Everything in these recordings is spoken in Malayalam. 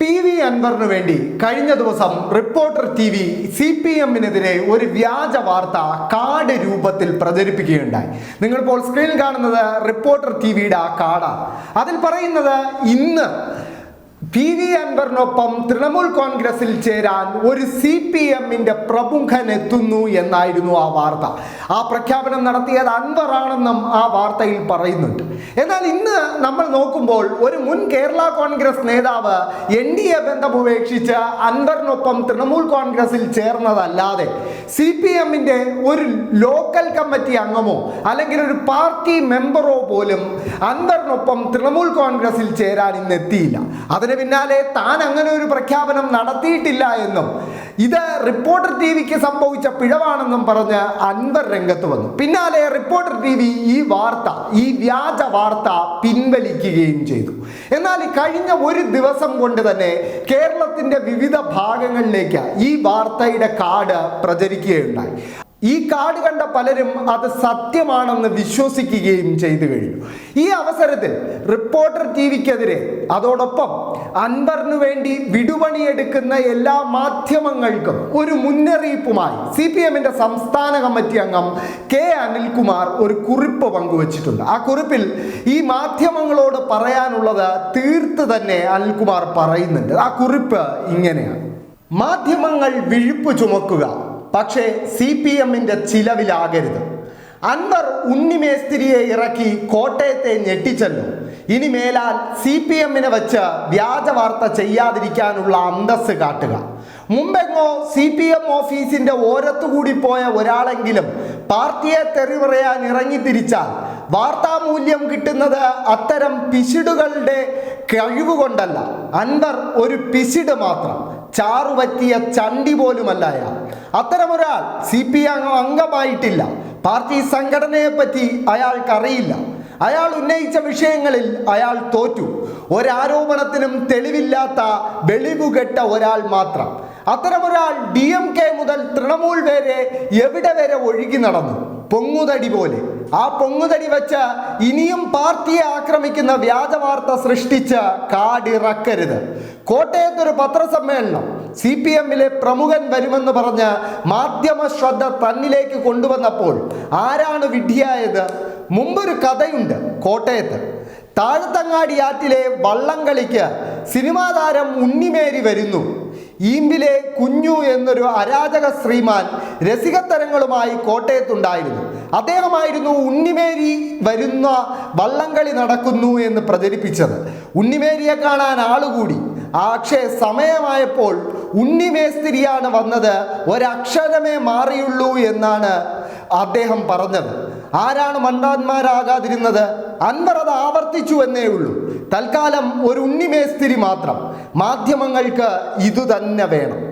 പി വി അൻവറിന് വേണ്ടി കഴിഞ്ഞ ദിവസം reporter T V C P എമ്മിനെതിരെ ഒരു വ്യാജ വാർത്ത കാട് രൂപത്തിൽ പ്രചരിപ്പിക്കുകയുണ്ടായി. നിങ്ങളിപ്പോൾ സ്ക്രീനിൽ കാണുന്നത് റിപ്പോർട്ടർ ടി വിയുടെ ആ കാടാണ് അതിൽ പറയുന്നത് ഇന്ന് പി വി അൻവറിനൊപ്പം തൃണമൂൽ കോൺഗ്രസിൽ ചേരാൻ ഒരു സി പി എമ്മിന്റെ പ്രമുഖൻ എത്തുന്നു എന്നായിരുന്നു ആ വാർത്ത. ആ പ്രഖ്യാപനം നടത്തിയത് അൻവറാണെന്നും ആ വാർത്തയിൽ പറയുന്നുണ്ട്. എന്നാൽ ഇന്ന് നമ്മൾ നോക്കുമ്പോൾ ഒരു മുൻ കേരള കോൺഗ്രസ് നേതാവ് എൻ ഡി എ ബന്ധം ഉപേക്ഷിച്ച് അൻവറിനൊപ്പം തൃണമൂൽ കോൺഗ്രസിൽ ചേർന്നതല്ലാതെ സി പി എമ്മിന്റെ ഒരു ലോക്കൽ കമ്മിറ്റി അംഗമോ അല്ലെങ്കിൽ ഒരു പാർട്ടി മെമ്പറോ പോലും അൻവറിനൊപ്പം തൃണമൂൽ കോൺഗ്രസിൽ ചേരാൻ ഇന്ന് എത്തിയില്ല. അതിന് പിന്നാലെ താൻ അങ്ങനെ ഒരു പ്രഖ്യാപനം നടത്തിയിട്ടില്ല എന്നും ഇത് റിപ്പോർട്ടർ ടി വിക്ക് സംഭവിച്ച പിഴവാണെന്നും പറഞ്ഞ് അൻവർ രംഗത്ത് വന്നു. പിന്നാലെ റിപ്പോർട്ടർ ടി വി ഈ വാർത്ത ഈ വ്യാജ വാർത്ത പിൻവലിക്കുകയും ചെയ്തു. എന്നാൽ കഴിഞ്ഞ ഒരു ദിവസം കൊണ്ട് തന്നെ കേരളത്തിന്റെ വിവിധ ഭാഗങ്ങളിലേക്ക് ഈ വാർത്തയുടെ കാർഡ് പ്രചരിക്കുകയുണ്ടായി. ഈ കാർഡ് കണ്ട പലരും അത് സത്യമാണെന്ന് വിശ്വസിക്കുകയും ചെയ്തു കഴിഞ്ഞു. ഈ അവസരത്തിൽ റിപ്പോർട്ടർ ടി വിക്കെതിരെ അതോടൊപ്പം അൻവറിനു വേണ്ടി വിടുപണിയെടുക്കുന്ന എല്ലാ മാധ്യമങ്ങൾക്കും ഒരു മുന്നറിയിപ്പുമായി സി പി എമ്മിന്റെ സംസ്ഥാന കമ്മിറ്റി അംഗം കെ അനിൽകുമാർ ഒരു കുറിപ്പ് പങ്കുവച്ചിട്ടുണ്ട്. ആ കുറിപ്പിൽ ഈ മാധ്യമങ്ങളോട് പറയാനുള്ളത് തീർത്ത് തന്നെ അനിൽകുമാർ പറയുന്നുണ്ട്. ആ കുറിപ്പ് ഇങ്ങനെയാണ്. മാധ്യമങ്ങൾ വിഴുപ്പ് ചുമക്കുക. പക്ഷേ സി പി എമ്മിന്റെ ചിലവിലാകരുത്. അൻവർ ഉണ്ണിമേസ്തിരിയെ ഇറക്കി കോട്ടയത്തെ ഞെട്ടിച്ചെന്നു ഇനി മേലാൽ സി പി എമ്മിനെ വെച്ച് വ്യാജ വാർത്ത ചെയ്യാതിരിക്കാനുള്ള അന്തസ് കാട്ടുക. മുമ്പെങ്ങോ സി പി എം ഓഫീസിന്റെ ഓരത്തുകൂടി പോയ ഒരാളെങ്കിലും പാർട്ടിയെ തെറി പറയാൻ ഇറങ്ങി തിരിച്ചാൽ വാർത്താമൂല്യം കിട്ടുന്നത് അത്തരം പിശിടുകളുടെ കഴിവുകൊണ്ടല്ല. അൻവർ ഒരു പിശിട് മാത്രം. ചാറുപറ്റിയ ചണ്ടി പോലുമല്ല അയാൾ. അത്തരമൊരാൾ സി പി അംഗമായിട്ടില്ല. പാർട്ടി സംഘടനയെപ്പറ്റി അയാൾക്കറിയില്ല. അയാൾ ഉന്നയിച്ച വിഷയങ്ങളിൽ അയാൾ തോറ്റു. ഒരാരോപണത്തിനും തെളിവില്ലാത്ത വെളിവുകെട്ട ഒരാൾ മാത്രം. അത്തരമൊരാൾ ഡി എം കെ മുതൽ തൃണമൂൽ വരെ എവിടെ വരെ ഒഴുകി നടന്നു? പൊങ്ങുതടി പോലെ. ആ പൊങ്ങുതടി വെച്ച് ഇനിയും പാർട്ടിയെ ആക്രമിക്കുന്ന വ്യാജവാർത്ത സൃഷ്ടിച്ച് കാടിറക്കരുത്. കോട്ടയത്തൊരു പത്രസമ്മേളനം. സി പി എമ്മിലെ പ്രമുഖൻ വരുമെന്ന് പറഞ്ഞ് മാധ്യമ ശ്രദ്ധ തന്നിലേക്ക് കൊണ്ടുവന്നപ്പോൾ ആരാണ് വിഡ്ഢിയായത്? മുമ്പൊരു കഥയുണ്ട് കോട്ടയത്ത്. താഴത്തങ്ങാടി ആറ്റിലെ വള്ളംകളിക്ക് സിനിമാ താരം ഉണ്ണിമേരി വരുന്നു. ഈമ്പിലെ കുഞ്ഞു എന്നൊരു അരാജക ശ്രീമാൻ രസികത്തരങ്ങളുമായി കോട്ടയത്തുണ്ടായിരുന്നു. അദ്ദേഹമായിരുന്നു ഉണ്ണിമേരി വരുന്ന വള്ളംകളി നടക്കുന്നു എന്ന് പ്രചരിപ്പിച്ചത്. ഉണ്ണിമേരിയെ കാണാൻ ആളുകൂടി. പക്ഷേ സമയമായപ്പോൾ ഉണ്ണിമേസ്തിരിയാണ് വന്നത്. ഒരക്ഷരമേ മാറിയുള്ളൂ എന്നാണ് അദ്ദേഹം പറഞ്ഞത്. ആരാണ് മണ്ടാന്മാരാകാതിരുന്നത്? അൻവർ അത് ആവർത്തിച്ചു എന്നേ ഉള്ളൂ. തൽക്കാലം ഒരു ഉണ്ണിമേസ്തിരി മാത്രം. മാധ്യമങ്ങൾക്ക് ഇതുതന്നെ വേണം.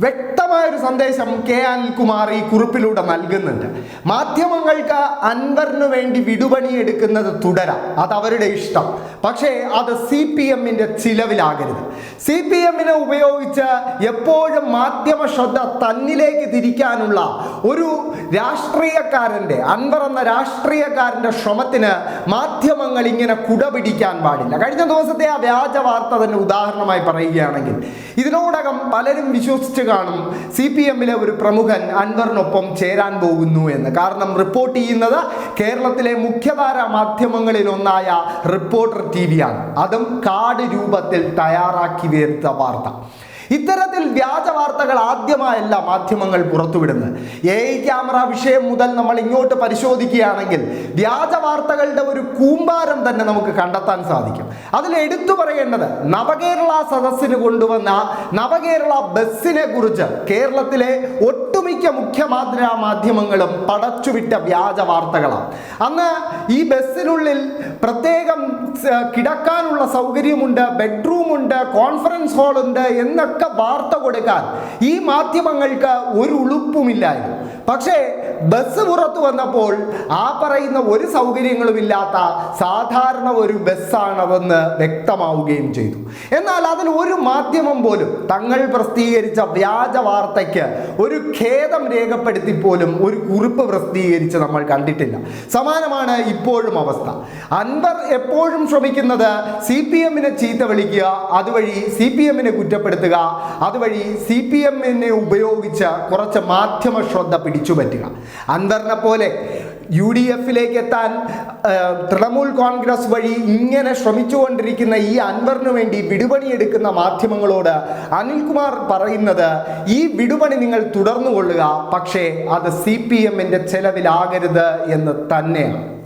വ്യക്തമായൊരു സന്ദേശം കെ അനിൽകുമാർ ഈ കുറിപ്പിലൂടെ നൽകുന്നുണ്ട്. മാധ്യമങ്ങൾക്ക് അൻവറിനു വേണ്ടി വിടുപണി എടുക്കുന്നത് തുടരാം. അത് അവരുടെ ഇഷ്ടം. പക്ഷേ അത് സി പി എമ്മിന്റെ ചിലവിലാകരുത്. സി പി എമ്മിനെ ഉപയോഗിച്ച് എപ്പോഴും മാധ്യമ ശ്രദ്ധ തന്നിലേക്ക് തിരിക്കാനുള്ള ഒരു രാഷ്ട്രീയക്കാരന്റെ അൻവർ എന്ന രാഷ്ട്രീയക്കാരന്റെ ശ്രമത്തിന് മാധ്യമങ്ങൾ ഇങ്ങനെ കുട പിടിക്കാൻ പാടില്ല. കഴിഞ്ഞ ദിവസത്തെ ആ വ്യാജ വാർത്ത തന്നെ ഉദാഹരണമായി പറയുകയാണെങ്കിൽ ഇതിനോടകം പലരും വിശ്വസിച്ച് കാണും സി പി എമ്മിലെ ഒരു പ്രമുഖൻ അൻവറിനൊപ്പം ചേരാൻ പോകുന്നു എന്ന്. കാരണം റിപ്പോർട്ട് ചെയ്യുന്നത് കേരളത്തിലെ മുഖ്യധാര മാധ്യമങ്ങളിൽ ഒന്നായ റിപ്പോർട്ടർ ടി വിയാണ് അതും കാർഡ് രൂപത്തിൽ തയ്യാറാക്കി വരുത്ത വാർത്ത. ഇത്തരത്തിൽ വ്യാജ വാർത്തകൾ ആദ്യമായല്ല മാധ്യമങ്ങൾ പുറത്തുവിടുന്നത്. എ ഐ ക്യാമറ വിഷയം മുതൽ നമ്മൾ ഇങ്ങോട്ട് പരിശോധിക്കുകയാണെങ്കിൽ വ്യാജ വാർത്തകളുടെ ഒരു കൂമ്പാരം തന്നെ നമുക്ക് കണ്ടെത്താൻ സാധിക്കും. അതിൽ എടുത്തു പറയേണ്ടത് നവകേരള സദസ്സിന് കൊണ്ടുവന്ന നവകേരള ബസ്സിനെ കുറിച്ച് കേരളത്തിലെ ഒട്ടുമിക്ക മുഖ്യ മാധ്യമങ്ങളും പടച്ചുവിട്ട വ്യാജ വാർത്തകളാണ് അന്ന് ഈ ബസ്സിനുള്ളിൽ പ്രത്യേകം കിടക്കാനുള്ള സൗകര്യമുണ്ട് ബെഡ്റൂമുണ്ട് കോൺഫറൻസ് ഹാളുണ്ട് എന്നൊക്കെ വാർത്ത കൊടുക്കാൻ ഈ മാധ്യമങ്ങൾക്ക് ഒരു ഉളുപ്പുമില്ലായിരുന്നു. പക്ഷേ ബസ് പുറത്തു വന്നപ്പോൾ ആ പറയുന്ന ഒരു സൗകര്യങ്ങളുമില്ലാത്ത സാധാരണ ഒരു ബസ്സാണതെന്ന് വ്യക്തമാവുകയും ചെയ്തു. എന്നാൽ അതിൽ ഒരു മാധ്യമം പോലും തങ്ങൾ പ്രസിദ്ധീകരിച്ച വ്യാജ വാർത്തയ്ക്ക് ഒരു ഖേദം രേഖപ്പെടുത്തി പോലും ഒരു കുറിപ്പ് പ്രസിദ്ധീകരിച്ച് നമ്മൾ കണ്ടിട്ടില്ല. സമാനമാണ് ഇപ്പോഴും അവസ്ഥ. അൻവർ എപ്പോഴും ശ്രമിക്കുന്നത് സി പി എമ്മിനെ ചീത്ത വിളിക്കുക അതുവഴി സി പി എമ്മിനെ കുറ്റപ്പെടുത്തുക അതുവഴി സി പി എമ്മിനെ ഉപയോഗിച്ച് കുറച്ച് മാധ്യമ ശ്രദ്ധ പിടിച്ചു പറ്റുക പോലെ യു ഡി എഫിലേക്ക് എത്താൻ തൃണമൂൽ കോൺഗ്രസ് വഴി ഇങ്ങനെ ശ്രമിച്ചുകൊണ്ടിരിക്കുന്ന ഈ അൻവറിന് വേണ്ടി വിടുപണിയെടുക്കുന്ന മാധ്യമങ്ങളോട് അനിൽകുമാർ പറയുന്നത് ഈ വിടുപണി നിങ്ങൾ തുടർന്നു കൊള്ളുക പക്ഷേ അത് സി പി എമ്മിന്റെ ചെലവിലാകരുത് എന്ന് തന്നെയാണ്.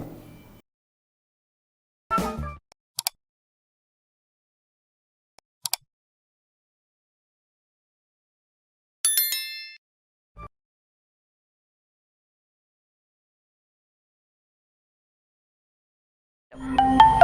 you